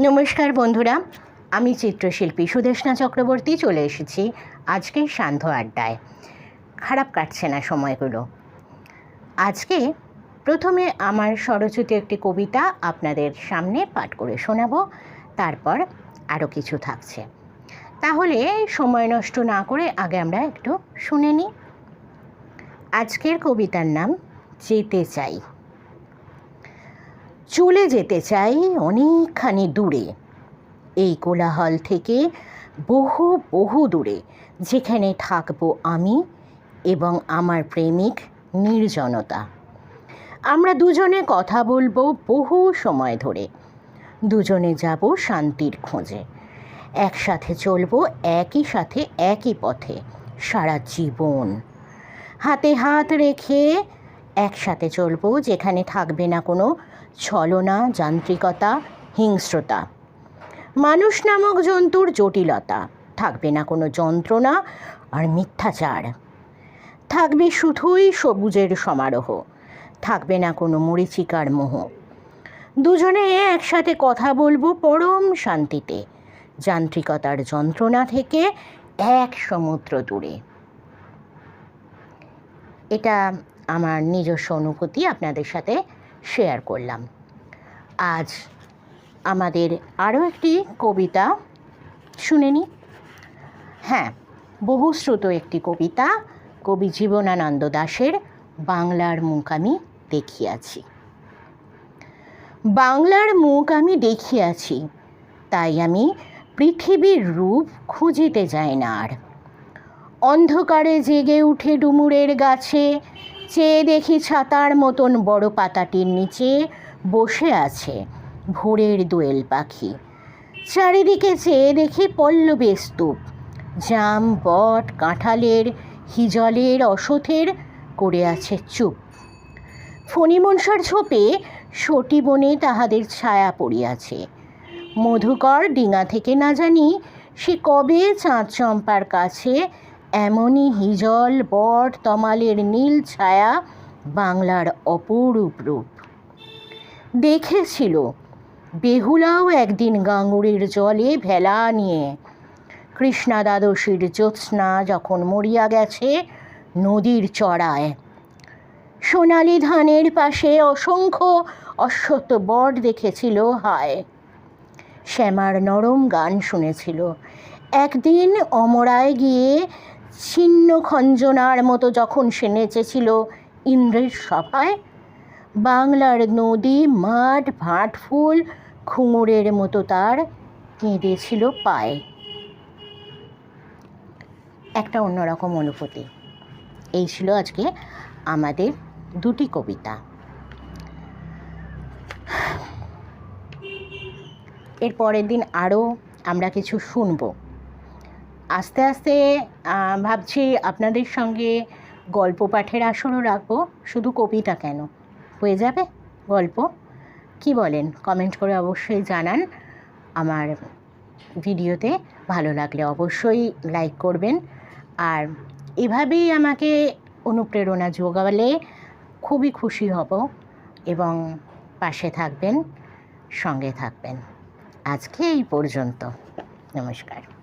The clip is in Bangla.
নমস্কার বন্ধুরা, আমি চিত্রশিল্পী সুদেশনা চক্রবর্তী চলে এসেছি আজকের সান্ধ্য আড্ডায়। খারাপ কাটছে না সময়গুলো। আজকে প্রথমে আমার স্বরচিত একটি কবিতা আপনাদের সামনে পাঠ করে শোনাবো, তারপর আরও কিছু থাকছে। তাহলে সময় নষ্ট না করে আগে আমরা একটু শুনে নিই। আজকের কবিতার নাম, যেতে চাই। চলে যেতে চাই অনেকখানি দূরে। এই কোলাহল থেকে বহু বহু দূরে, যেখানে থাকব আমি এবং আমার প্রেমিক নির্জনতা। আমরা দুজনে কথা বলব বহু সময় ধরে। দুজনে যাব শান্তির খোঁজে। একসাথে চলবো একই সাথে একই পথে সারা জীবন। হাতে হাত রেখে একসাথে চলবো, যেখানে থাকবে না কোনো ছলনা, যান্ত্রিকতা, হিংস্রতা। মানুষ নামক জন্তুর জটিলতা, থাকবে না কোনো যন্ত্রণা আর মিথ্যাচার। থাকবে শুধুই সবুজের সমারোহ, থাকবে না কোনো মরিচিকার মোহ। দুজনে একসাথে কথা বলব পরম শান্তিতে, যান্ত্রিকতার যন্ত্রণা থেকে এক সমুদ্র দূরে। এটা আমার নিজস্ব অনুভূতি আপনাদের সাথে শেয়ার করলাম। আজ আমাদের আরও একটি কবিতা শুনে নিই। হ্যাঁ বহুশ্রুত একটি কবিতা কবি জীবনানন্দ দাশের বাংলার মুখ আমি দেখিয়াছি। বাংলার মুখ আমি দেখিয়াছি, তাই আমি পৃথিবীর রূপ খুঁজিতে যাই না আর। অন্ধকারে জেগে উঠে ডুমুরের গাছে চেয়ে দেখি ছাতার মতন বড় পাতাটির নিচে বসে আছে ভোরের দোয়েল পাখি। চারিদিকে চেয়ে দেখি পল্লবী স্তূপ। জাম, বট, কাঁঠালের, হিজলের অসথের করে আছে চুপ। ফণিমনসার ছোপে সটি বনে তাহাদের ছায়া পড়িয়াছে। মধুকর ডিঙা থেকে না জানি সে কবে চাঁদ চম্পার কাছে এমনই হিজল, বট, তমালের নীল ছায়া বাংলার অপরূপ রূপ। দেখেছিল, বেহুলাও একদিন গাঙ্গুরির জলে ভেলা নিয়ে। কৃষ্ণা দ্বাদশীর জ্যোৎস্না যখন মরিয়া গেছে নদীর চড়ায়। সোনালি ধানের পাশে অসংখ্য অশ্বত্থ বট দেখেছিল হায়। শ্যামার নরম গান শুনেছিল। একদিন অমরায় গিয়ে ছিন্ন খঞ্জনার মতো যখন সে নেচেছিল ইন্দ্রের সভায়, বাংলার নদী, মাঠ, ভাট ফুল ঘুঙুরের মতো তার কেঁদেছিল পায়ে। একটা অন্যরকম অনুভূতি। এই ছিল আজকে আমাদের দুটি কবিতা। এর পরের দিন আরও আমরা কিছু শুনব। আস্তে আস্তে ভাবছি আপনাদের সঙ্গে গল্প পাঠের আসরও রাখব, শুধু কবিতা কেন? হয়ে যাবে গল্প? কি বলেন? কমেন্ট করে অবশ্যই জানান। আমার ভিডিওতে ভালো লাগলে অবশ্যই লাইক করবেন। আর এভাবেই আমাকে অনুপ্রেরণা যোগালে খুবই খুশি হব এবং পাশে থাকবেন, সঙ্গে থাকবেন। আজকে এই পর্যন্ত। নমস্কার।